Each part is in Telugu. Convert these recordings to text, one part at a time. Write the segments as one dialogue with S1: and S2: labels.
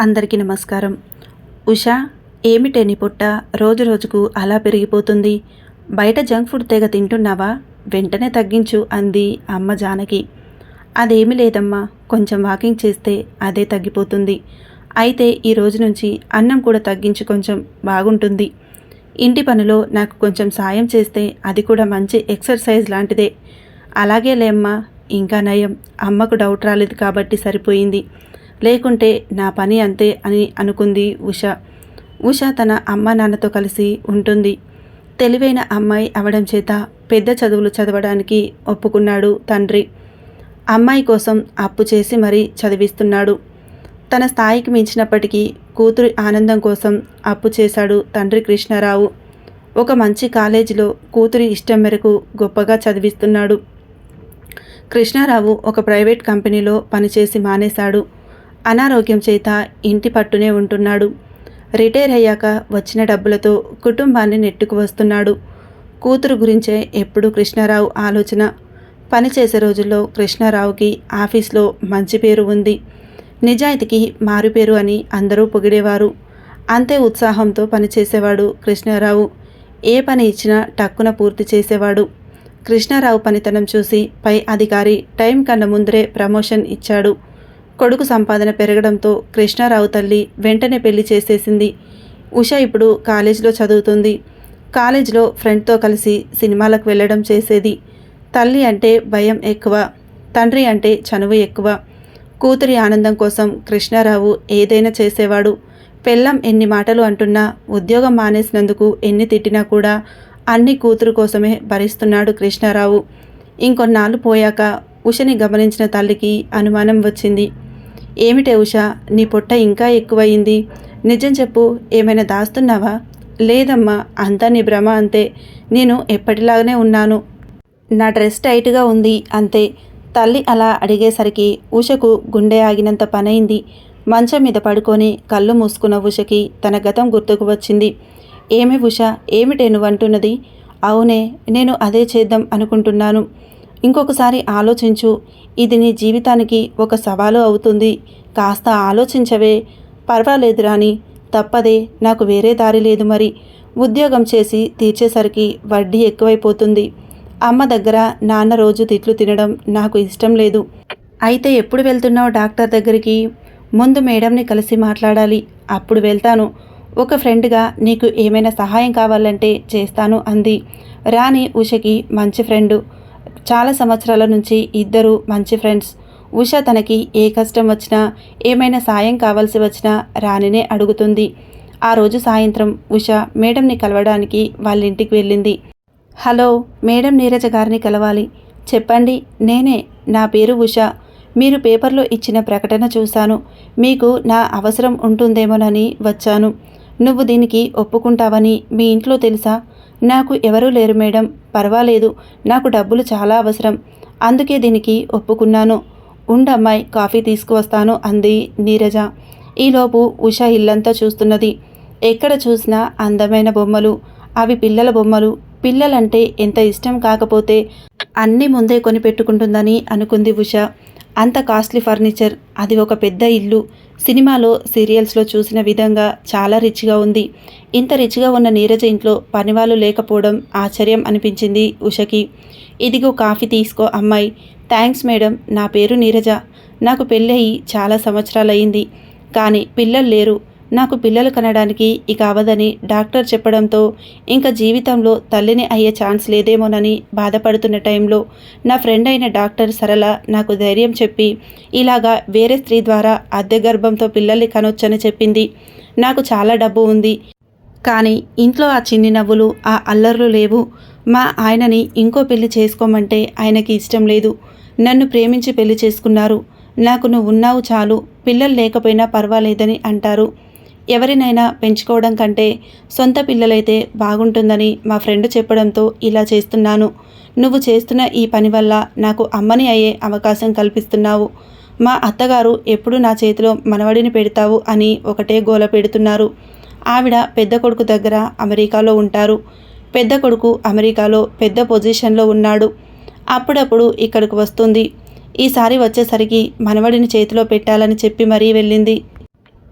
S1: అందరికీ నమస్కారం. ఉషా ఏమిటే నీ పుట్ట రోజు రోజుకు అలా పెరిగిపోతుంది. బయట జంక్ ఫుడ్ తెగ తింటున్నావా? వెంటనే తగ్గించు అంది అమ్మ జానకి. అదేమి లేదమ్మా కొంచెం వాకింగ్ చేస్తే అదే తగ్గిపోతుంది. అయితే ఈ రోజు నుంచి అన్నం కూడా తగ్గించి కొంచెం బాగుంటుంది. ఇంటి పనిలో నాకు కొంచెం సాయం చేస్తే అది కూడా మంచి ఎక్సర్సైజ్ లాంటిదే. అలాగే లేమ్మా ఇంకా నయం. అమ్మకు డౌట్ రాలేదు కాబట్టి సరిపోయింది. లేకుంటే నా పని అంతే అని అనుకుంది ఉష. ఉష తన అమ్మ నాన్నతో కలిసి ఉంటుంది. తెలివైన అమ్మాయి అవడం చేత పెద్ద చదువులు చదవడానికి ఒప్పుకున్నాడు తండ్రి. అమ్మాయి కోసం అప్పు చేసి మరీ చదివిస్తున్నాడు. తన స్థాయికి మించినప్పటికీ కూతురి ఆనందం కోసం అప్పు చేశాడు తండ్రి కృష్ణారావు. ఒక మంచి కాలేజీలో కూతురి ఇష్టం మేరకు గొప్పగా చదివిస్తున్నాడు. కృష్ణారావు ఒక ప్రైవేట్ కంపెనీలో పనిచేసి మానేశాడు. అనారోగ్యం చేత ఇంటి పట్టునే ఉంటున్నాడు. రిటైర్ అయ్యాక వచ్చిన డబ్బులతో కుటుంబాన్ని నెట్టుకు వస్తున్నాడు. కూతురు గురించే ఎప్పుడు కృష్ణారావు ఆలోచన. పనిచేసే రోజుల్లో కృష్ణారావుకి ఆఫీస్లో మంచి పేరు ఉంది. నిజాయితీకి మారుపేరు అని అందరూ పొగిడేవారు. అంతే ఉత్సాహంతో పనిచేసేవాడు కృష్ణారావు. ఏ పని ఇచ్చినా టక్కున పూర్తి చేసేవాడు. కృష్ణారావు పనితనం చూసి పై అధికారి టైం కన్నా ముందరే ప్రమోషన్ ఇచ్చాడు. కొడుకు సంపాదన పెరగడంతో కృష్ణారావు తల్లి వెంటనే పెళ్ళి చేసేసింది. ఉష ఇప్పుడు కాలేజీలో చదువుతుంది. కాలేజీలో ఫ్రెండ్తో కలిసి సినిమాలకు వెళ్ళడం చేసేది. తల్లి అంటే భయం ఎక్కువ తండ్రి అంటే చనువు ఎక్కువ. కూతురి ఆనందం కోసం కృష్ణారావు ఏదైనా చేసేవాడు. పెళ్ళం ఎన్ని మాటలు అంటున్నా ఉద్యోగం మానేసినందుకు ఎన్ని తిట్టినా కూడా అన్ని కూతురు కోసమే భరిస్తున్నాడు కృష్ణారావు. ఇంకొన్నాళ్ళు పోయాక ఉషని గమనించిన తల్లికి అనుమానం వచ్చింది. ఏమిటే ఉషా? నీ పొట్ట ఇంకా ఎక్కువయింది. నిజం చెప్పు ఏమైనా దాస్తున్నావా? లేదమ్మా అంతా నీ భ్రమ అంతే. నేను ఎప్పటిలాగానే ఉన్నాను. నా డ్రెస్ టైట్గా ఉంది అంతే. తల్లి అలా అడిగేసరికి ఉషకు గుండె ఆగినంత పనైంది. మంచం మీద పడుకొని కళ్ళు మూసుకున్న ఉషకి తన గతం గుర్తుకు వచ్చింది. ఏమి ఉష ఏమిటే నువ్వంటున్నది? అవునే నేను అదే చేద్దాం అనుకుంటున్నాను. ఇంకొకసారి ఆలోచించు. ఇది నీ జీవితానికి ఒక సవాలు అవుతుంది. కాస్త ఆలోచించవే. పర్వాలేదు రాని తప్పదే. నాకు వేరే దారి లేదు మరి. ఉద్యోగం చేసి తీర్చేసరికి వడ్డీ ఎక్కువైపోతుంది. అమ్మ దగ్గర నాన్న రోజు తిట్లు తినడం నాకు ఇష్టం లేదు. అయితే ఎప్పుడు వెళ్తున్నావు డాక్టర్ దగ్గరికి? ముందు మేడంని కలిసి మాట్లాడాలి. అప్పుడు వెళ్తాను. ఒక ఫ్రెండ్గా నీకు ఏమైనా సహాయం కావాలంటే చేస్తాను అంది. రాణి ఉషకి మంచి ఫ్రెండు. చాలా సంవత్సరాల నుంచి ఇద్దరు మంచి ఫ్రెండ్స్. ఉష తనకి ఏ కష్టం వచ్చినా ఏమైనా సాయం కావాల్సి వచ్చినా రాణినే అడుగుతుంది. ఆ రోజు సాయంత్రం ఉష మేడంని కలవడానికి వాళ్ళ ఇంటికి వెళ్ళింది. హలో మేడం నీరజ గారిని కలవాలి. చెప్పండి నేనే. నా పేరు ఉష. మీరు పేపర్లో ఇచ్చిన ప్రకటన చూశాను. మీకు నా అవసరం ఉంటుందేమోనని వచ్చాను. నువ్వు దీనికి ఒప్పుకుంటావని మీ ఇంట్లో తెలుసా? నాకు ఎవరూ లేరు మేడం. పర్వాలేదు నాకు డబ్బులు చాలా అవసరం. అందుకే దీనికి ఒప్పుకున్నాను. ఉండమ్మాయి కాఫీ తీసుకువస్తాను అంది నీరజ. ఈలోపు ఉష ఇల్లంతా చూస్తున్నది. ఎక్కడ చూసినా అందమైన బొమ్మలు. అవి పిల్లల బొమ్మలు. పిల్లలంటే ఎంత ఇష్టం కాకపోతే అన్నీ ముందే కొనిపెట్టుకుంటుందని అనుకుంది ఉష. అంత కాస్ట్లీ ఫర్నిచర్ అది ఒక పెద్ద ఇల్లు. సినిమాలో సీరియల్స్లో చూసిన విధంగా చాలా రిచ్గా ఉంది. ఇంత రిచ్గా ఉన్న నీరజ ఇంట్లో పనివాళ్ళు లేకపోవడం ఆశ్చర్యం అనిపించింది ఉషకి. ఇదిగో కాఫీ తీసుకో అమ్మాయి. థ్యాంక్స్ మేడం నా పేరు నీరజ. నాకు పెళ్ళయి చాలా సంవత్సరాలయ్యింది. కానీ పిల్లలు లేరు. నాకు పిల్లలు కనడానికి ఇక అవదని డాక్టర్ చెప్పడంతో ఇంకా జీవితంలో తల్లిని అయ్యే ఛాన్స్ లేదేమోనని బాధపడుతున్న టైంలో నా ఫ్రెండ్ అయిన డాక్టర్ సరళ నాకు ధైర్యం చెప్పి ఇలాగా వేరే స్త్రీ ద్వారా అద్దె గర్భంతో పిల్లల్ని కనొచ్చని చెప్పింది. నాకు చాలా డబ్బు ఉంది. కానీ ఇంట్లో ఆ చిన్ని నవ్వులు ఆ అల్లర్లు లేవు. మా ఆయనని ఇంకో పెళ్ళి చేసుకోమంటే ఆయనకి ఇష్టం లేదు. నన్ను ప్రేమించి పెళ్ళి చేసుకున్నారు. నాకు నువ్వు ఉన్నావు చాలు. పిల్లలు లేకపోయినా పర్వాలేదని అంటారు. ఎవరినైనా పెంచుకోవడం కంటే సొంత పిల్లలైతే బాగుంటుందని మా ఫ్రెండ్ చెప్పడంతో ఇలా చేస్తున్నాను. నువ్వు చేస్తున్న ఈ పని వల్ల నాకు అమ్మని అయ్యే అవకాశం కల్పిస్తున్నావు. మా అత్తగారు ఎప్పుడు నా చేతిలో మనవడిని పెడతావు అని ఒకటే గోల పెడుతున్నారు. ఆవిడ పెద్ద కొడుకు దగ్గర అమెరికాలో ఉంటారు. పెద్ద కొడుకు అమెరికాలో పెద్ద పొజిషన్లో ఉన్నాడు. అప్పుడప్పుడు ఇక్కడికి వస్తుంది. ఈసారి వచ్చేసరికి మనవడిని చేతిలో పెట్టాలని చెప్పి మరీ వెళ్ళింది.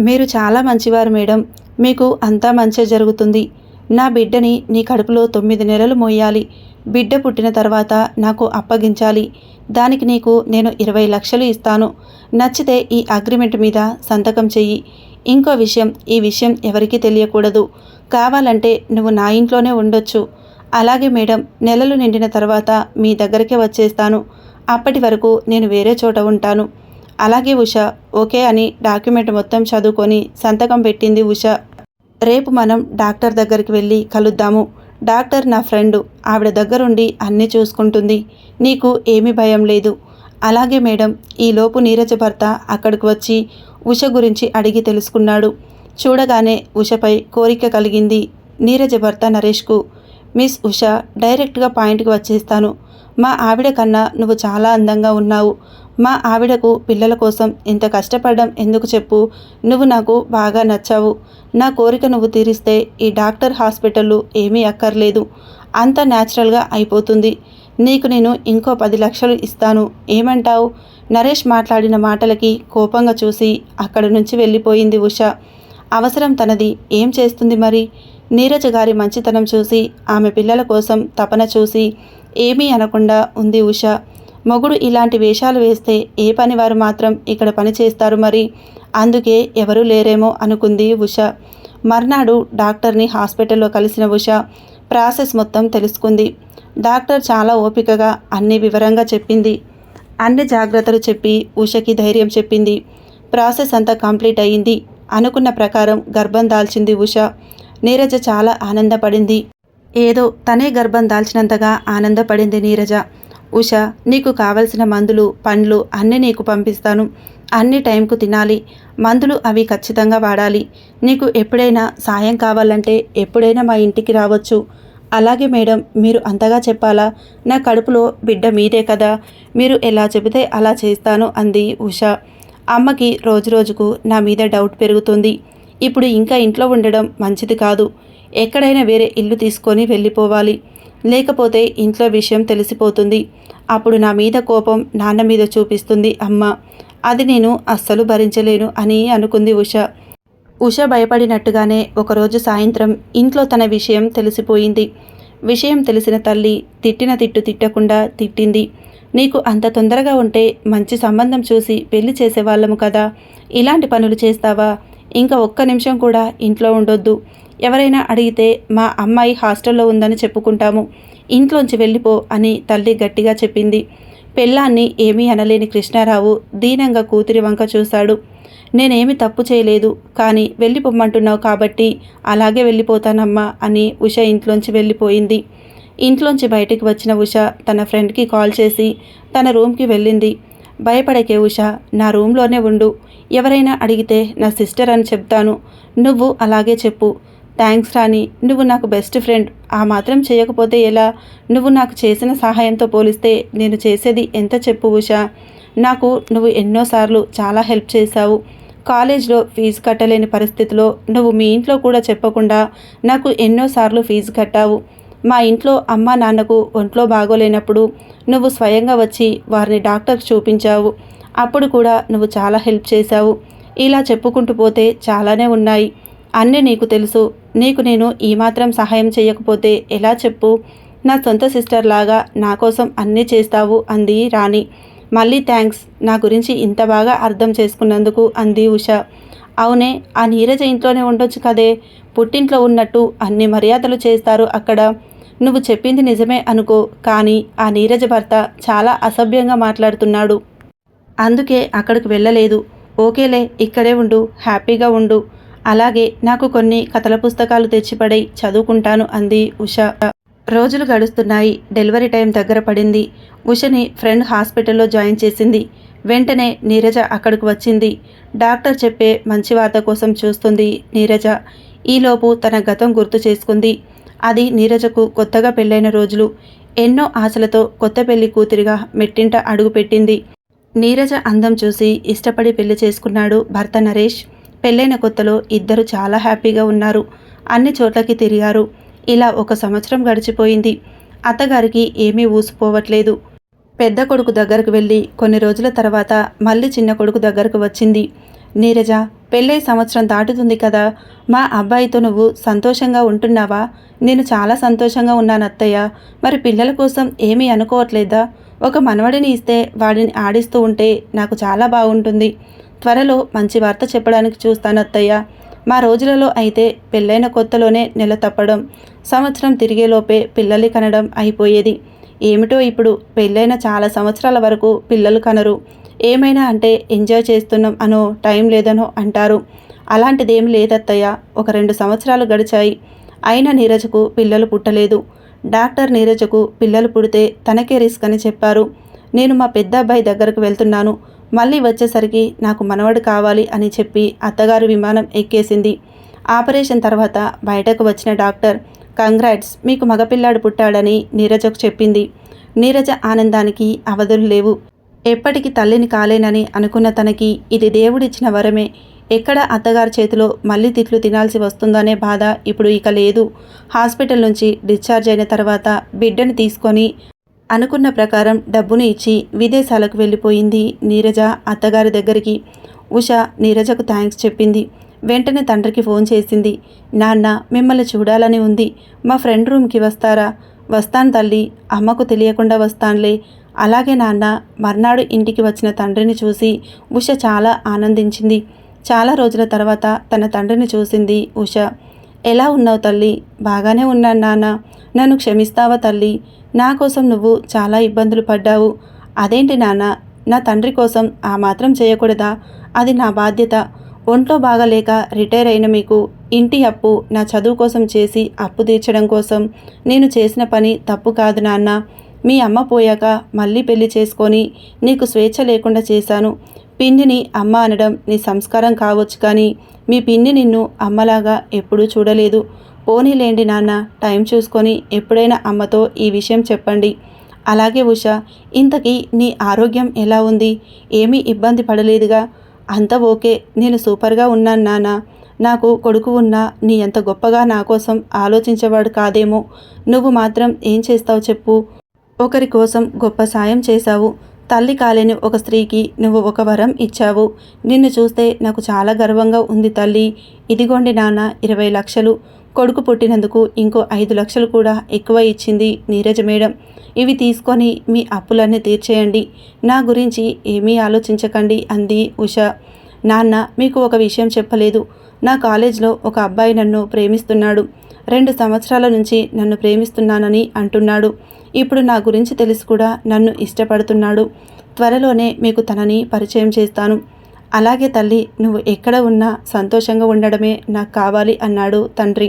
S1: మీరు చాలా మంచివారు మేడం. మీకు అంతా మంచి జరుగుతుంది. నా బిడ్డని నీ కడుపులో తొమ్మిది నెలలు మోయాలి. బిడ్డ పుట్టిన తర్వాత నాకు అప్పగించాలి. దానికి నీకు నేను ఇరవై లక్షలు ఇస్తాను. నచ్చితే ఈ అగ్రిమెంట్ మీద సంతకం చెయ్యి. ఇంకో విషయం ఈ విషయం ఎవరికీ తెలియకూడదు. కావాలంటే నువ్వు నా ఇంట్లోనే ఉండొచ్చు. అలాగే మేడం నెలలు నిండిన తర్వాత మీ దగ్గరికే వచ్చేస్తాను. అప్పటి వరకు నేను వేరే చోట ఉంటాను. అలాగే ఉష ఓకే అని డాక్యుమెంట్ మొత్తం చదువుకొని సంతకం పెట్టింది ఉష. రేపు మనం డాక్టర్ దగ్గరికి వెళ్ళి కలుద్దాము. డాక్టర్ నా ఫ్రెండు ఆవిడ దగ్గరుండి అన్నీ చూసుకుంటుంది. నీకు ఏమీ భయం లేదు. అలాగే మేడం ఈలోపు నీరజ భర్త అక్కడికి వచ్చి ఉష గురించి అడిగి తెలుసుకున్నాడు. చూడగానే ఉషపై కోరిక కలిగింది నీరజ భర్త నరేష్కు. మిస్ ఉష డైరెక్ట్గా పాయింట్కి వచ్చేస్తాను. మా ఆవిడ కన్నా నువ్వు చాలా అందంగా ఉన్నావు. మా ఆవిడకు పిల్లల కోసం ఇంత కష్టపడడం ఎందుకు చెప్పు? నువ్వు నాకు బాగా నచ్చావు. నా కోరిక నువ్వు తీరిస్తే ఈ డాక్టర్ హాస్పిటల్లు ఏమీ అక్కర్లేదు. అంత న్యాచురల్గా అయిపోతుంది. నీకు నేను ఇంకో పది లక్షలు ఇస్తాను. ఏమంటావు? నరేష్ మాట్లాడిన మాటలకి కోపంగా చూసి అక్కడి నుంచి వెళ్ళిపోయింది ఉష. అవసరం తనది ఏం చేస్తుంది మరి? నీరజ గారి మంచితనం చూసి ఆమె పిల్లల కోసం తపన చూసి ఏమీ అనకుండా ఉంది ఉష. మొగుడు ఇలాంటి వేషాలు వేస్తే ఏ పనివారు మాత్రం ఇక్కడ పని చేస్తారు మరి? అందుకే ఎవరూ లేరేమో అనుకుంది ఉష. మర్నాడు డాక్టర్ని హాస్పిటల్లో కలిసిన ఉష ప్రాసెస్ మొత్తం తెలుసుకుంది. డాక్టర్ చాలా ఓపికగా అన్ని వివరంగా చెప్పింది. అన్ని జాగ్రత్తలు చెప్పి ఉషకి ధైర్యం చెప్పింది. ప్రాసెస్ అంతా కంప్లీట్ అయ్యింది అనుకున్న ప్రకారం గర్భం దాల్చింది ఉష. నీరజ చాలా ఆనందపడింది. ఏదో తనే గర్భం దాల్చినంతగా ఆనందపడింది నీరజ. ఉష నీకు కావలసిన మందులు పండ్లు అన్నీ నీకు పంపిస్తాను. అన్ని టైంకు తినాలి. మందులు అవి ఖచ్చితంగా వాడాలి. నీకు ఎప్పుడైనా సాయం కావాలంటే ఎప్పుడైనా మా ఇంటికి రావచ్చు. అలాగే మేడం మీరు అంతగా చెప్పాలా? నా కడుపులో బిడ్డ మీదే కదా. మీరు ఎలా చెబితే అలా చేస్తాను అంది ఉష. అమ్మకి రోజురోజుకు నా మీద డౌట్ పెరుగుతుంది. ఇప్పుడు ఇంకా ఇంట్లో ఉండడం మంచిది కాదు. ఎక్కడైనా వేరే ఇల్లు తీసుకొని వెళ్ళిపోవాలి. లేకపోతే ఇంట్లో విషయం తెలిసిపోతుంది. అప్పుడు నా మీద కోపం నాన్న మీద చూపిస్తుంది. అమ్మ అది నేను అస్సలు భరించలేను అని అనుకుంది ఉష. ఉష భయపడినట్టుగానే ఒకరోజు సాయంత్రం ఇంట్లో తన విషయం తెలిసిపోయింది. విషయం తెలిసిన తల్లి తిట్టిన తిట్టు తిట్టకుండా తిట్టింది. నీకు అంత తొందరగా ఉంటే మంచి సంబంధం చూసి పెళ్ళి చేసేవాళ్ళము కదా. ఇలాంటి పనులు చేస్తావా? ఇంకా ఒక్క నిమిషం కూడా ఇంట్లో ఉండొద్దు. ఎవరైనా అడిగితే మా అమ్మాయి హాస్టల్లో ఉందని చెప్పుకుంటాము. ఇంట్లోంచి వెళ్ళిపో అని తల్లి గట్టిగా చెప్పింది. పెళ్ళాన్ని ఏమీ అనలేని కృష్ణారావు దీనంగా కూతురి వంక చూశాడు. నేనేమి తప్పు చేయలేదు కానీ వెళ్ళిపోమ్మంటున్నావు కాబట్టి అలాగే వెళ్ళిపోతానమ్మా అని ఉష ఇంట్లోంచి వెళ్ళిపోయింది. ఇంట్లోంచి బయటికి వచ్చిన ఉష తన ఫ్రెండ్కి కాల్ చేసి తన రూమ్కి వెళ్ళింది. భయపడకే ఉష నా రూమ్లోనే ఉండు. ఎవరైనా అడిగితే నా సిస్టర్ అని చెప్తాను. నువ్వు అలాగే చెప్పు. థ్యాంక్స్ రాణి నువ్వు నాకు బెస్ట్ ఫ్రెండ్. ఆ మాత్రం చేయకపోతే ఎలా? నువ్వు నాకు చేసిన సహాయంతో పోలిస్తే నేను చేసేది ఎంత చెప్పు ఉషా. నాకు నువ్వు ఎన్నోసార్లు చాలా హెల్ప్ చేశావు. కాలేజ్లో ఫీజు కట్టలేని పరిస్థితిలో నువ్వు మీ ఇంట్లో కూడా చెప్పకుండా నాకు ఎన్నోసార్లు ఫీజు కట్టావు. మా ఇంట్లో అమ్మ నాన్నకు ఒంట్లో బాగోలేనప్పుడు నువ్వు స్వయంగా వచ్చి వారిని డాక్టర్కి చూపించావు. అప్పుడు కూడా నువ్వు చాలా హెల్ప్ చేశావు. ఇలా చెప్పుకుంటూ పోతే చాలానే ఉన్నాయి. అన్నీ నీకు తెలుసు. నీకు నేను ఈ మాత్రం సహాయం చేయకపోతే ఎలా చెప్పు? నా సొంత సిస్టర్ లాగా నా కోసం అన్నీ చేస్తావు అంది రాణి. మళ్ళీ థ్యాంక్స్ నా గురించి ఇంత బాగా అర్థం చేసుకున్నందుకు అంది ఉష. అవునే ఆ నీరజ ఇంట్లోనే ఉండొచ్చు కదే. పుట్టింట్లో ఉన్నట్టు అన్ని మర్యాదలు చేస్తారు అక్కడ. నువ్వు చెప్పింది నిజమే అనుకో. కానీ ఆ నీరజ భర్త చాలా అసభ్యంగా మాట్లాడుతున్నాడు. అందుకే అక్కడికి వెళ్ళలేదు. ఓకేలే ఇక్కడే ఉండు. హ్యాపీగా ఉండు. అలాగే నాకు కొన్ని కథల పుస్తకాలు తెచ్చిపడై చదువుకుంటాను అంది ఉష. రోజులు గడుస్తున్నాయి డెలివరీ టైం దగ్గర పడింది. ఉషని ఫ్రెండ్ హాస్పిటల్లో జాయిన్ చేసింది. వెంటనే నీరజ అక్కడికి వచ్చింది. డాక్టర్ చెప్పే మంచి వార్త కోసం చూస్తుంది నీరజ. ఈలోపు తన గతం గుర్తు చేసుకుంది. అది నీరజకు కొత్తగా పెళ్ళైన రోజులు. ఎన్నో ఆశలతో కొత్త పెళ్ళి కూతురిగా మెట్టింట అడుగుపెట్టింది. నీరజ అందం చూసి ఇష్టపడి పెళ్ళి చేసుకున్నాడు భర్త నరేష్. పెళ్ళైన కొత్తలో ఇద్దరు చాలా హ్యాపీగా ఉన్నారు. అన్ని చోట్లకి తిరిగారు. ఇలా ఒక సంవత్సరం గడిచిపోయింది. అత్తగారికి ఏమీ ఊసిపోవట్లేదు. పెద్ద కొడుకు దగ్గరకు వెళ్ళి కొన్ని రోజుల తర్వాత మళ్ళీ చిన్న కొడుకు దగ్గరకు వచ్చింది. నీరజ పెళ్ళై సంవత్సరం దాటుతుంది కదా. మా అబ్బాయితో నువ్వు సంతోషంగా ఉంటున్నావా? నేను చాలా సంతోషంగా ఉన్నాను అత్తయ్య. మరి పిల్లల కోసం ఏమీ అనుకోవట్లేదా? ఒక మనవడిని ఇస్తే వాడిని ఆడిస్తూ ఉంటే నాకు చాలా బాగుంటుంది. త్వరలో మంచి వార్త చెప్పడానికి చూస్తాను అత్తయ్య. మా రోజులలో అయితే పెళ్ళైన కొత్తలోనే నెల తప్పడం సంవత్సరం తిరిగేలోపే పిల్లల్ని కనడం అయిపోయేది. ఏమిటో ఇప్పుడు పెళ్ళైన చాలా సంవత్సరాల వరకు పిల్లలు కనరు. ఏమైనా అంటే ఎంజాయ్ చేస్తున్నాం అనో టైం లేదనో అంటారు. అలాంటిదేం లేదత్తయ్య. ఒక రెండు సంవత్సరాలు గడిచాయి. అయినా నీరజకు పిల్లలు పుట్టలేదు. డాక్టర్ నీరజకు పిల్లలు పుడితే తనకే రిస్క్ అని చెప్పారు. నేను మా పెద్ద అబ్బాయి దగ్గరకు వెళ్తున్నాను. మళ్ళీ వచ్చేసరికి నాకు మనవడు కావాలి అని చెప్పి అత్తగారు విమానం ఎక్కేసింది. ఆపరేషన్ తర్వాత బయటకు వచ్చిన డాక్టర్ కంగ్రాట్స్ మీకు మగపిల్లాడు పుట్టాడని నీరజకు చెప్పింది. నీరజ ఆనందానికి అవధులు లేవు. ఎప్పటికీ తల్లిని కాలేనని అనుకున్న తనకి ఇది దేవుడిచ్చిన వరమే. ఎక్కడ అత్తగారి చేతిలో మళ్ళీ తిట్లు తినాల్సి వస్తుందనే బాధ ఇప్పుడు ఇక లేదు. హాస్పిటల్ నుంచి డిశ్చార్జ్ అయిన తర్వాత బిడ్డను తీసుకొని అనుకున్న ప్రకారం డబ్బును ఇచ్చి విదేశాలకు వెళ్ళిపోయింది నీరజ అత్తగారి దగ్గరికి. ఉష నీరజకు థ్యాంక్స్ చెప్పింది. వెంటనే తండ్రికి ఫోన్ చేసింది. నాన్న మిమ్మల్ని చూడాలని ఉంది. మా ఫ్రెండ్ రూమ్కి వస్తారా? వస్తాను తల్లి. అమ్మకు తెలియకుండా వస్తానులే. అలాగే నాన్న మర్నాడు ఇంటికి వచ్చిన తండ్రిని చూసి ఉష చాలా ఆనందించింది. చాలా రోజుల తర్వాత తన తండ్రిని చూసింది ఉష. ఎలా ఉన్నావు తల్లి? బాగానే ఉన్నాను నాన్న. నన్ను క్షమిస్తావా తల్లి? నా కోసం నువ్వు చాలా ఇబ్బందులు పడ్డావు. అదేంటి నాన్న? నా తండ్రి కోసం ఆ మాత్రం చేయకూడదా? అది నా బాధ్యత. ఒంట్లో బాగలేక రిటైర్ అయిన మీకు ఇంటి అప్పు నా చదువు కోసం చేసి అప్పు తీర్చడం కోసం నేను చేసిన పని తప్పు కాదు నాన్న. మీ అమ్మ పోయాక మళ్ళీ పెళ్ళి చేసుకొని నీకు స్వేచ్ఛ లేకుండా చేశాను. పిన్నిని అమ్మ అనడం నీ సంస్కారం కావచ్చు కానీ మీ పిన్ని నిన్ను అమ్మలాగా ఎప్పుడూ చూడలేదు. పోనీలేండి నాన్న టైం చూసుకొని ఎప్పుడైనా అమ్మతో ఈ విషయం చెప్పండి. అలాగే ఉష ఇంతకీ నీ ఆరోగ్యం ఎలా ఉంది? ఏమీ ఇబ్బంది పడలేదుగా? అంత ఓకే నేను సూపర్గా ఉన్నాను నాన్న. నాకు కొడుకు ఉన్నా నీ ఎంత గొప్పగా నా కోసం ఆలోచించేవాడు కాదేమో. నువ్వు మాత్రం ఏం చేస్తావు చెప్పు. ఒకరి కోసం గొప్ప సాయం చేశావు. తల్లి కాలేని ఒక స్త్రీకి నువ్వు ఒక వరం ఇచ్చావు. నిన్ను చూస్తే నాకు చాలా గర్వంగా ఉంది తల్లి. ఇదిగోండి నాన్న ఇరవై లక్షలు. కొడుకు పుట్టినందుకు ఇంకో ఐదు లక్షలు కూడా ఎక్కువ ఇచ్చింది నీరజ మేడం. ఇవి తీసుకొని మీ అప్పులన్నీ తీర్చేయండి. నా గురించి ఏమీ ఆలోచించకండి అంది ఉష. నాన్న మీకు ఒక విషయం చెప్పలేదు. నా కాలేజ్లో ఒక అబ్బాయి నన్ను ప్రేమిస్తున్నాడు. రెండు సంవత్సరాల నుంచి నన్ను ప్రేమిస్తున్నానని అంటున్నాడు. ఇప్పుడు నా గురించి తెలిసి కూడా నన్ను ఇష్టపడుతున్నాడు. త్వరలోనే మీకు తనని పరిచయం చేస్తాను. అలాగే తల్లి నువ్వు ఎక్కడ ఉన్నా సంతోషంగా ఉండడమే నాకు కావాలి అన్నాడు తండ్రి.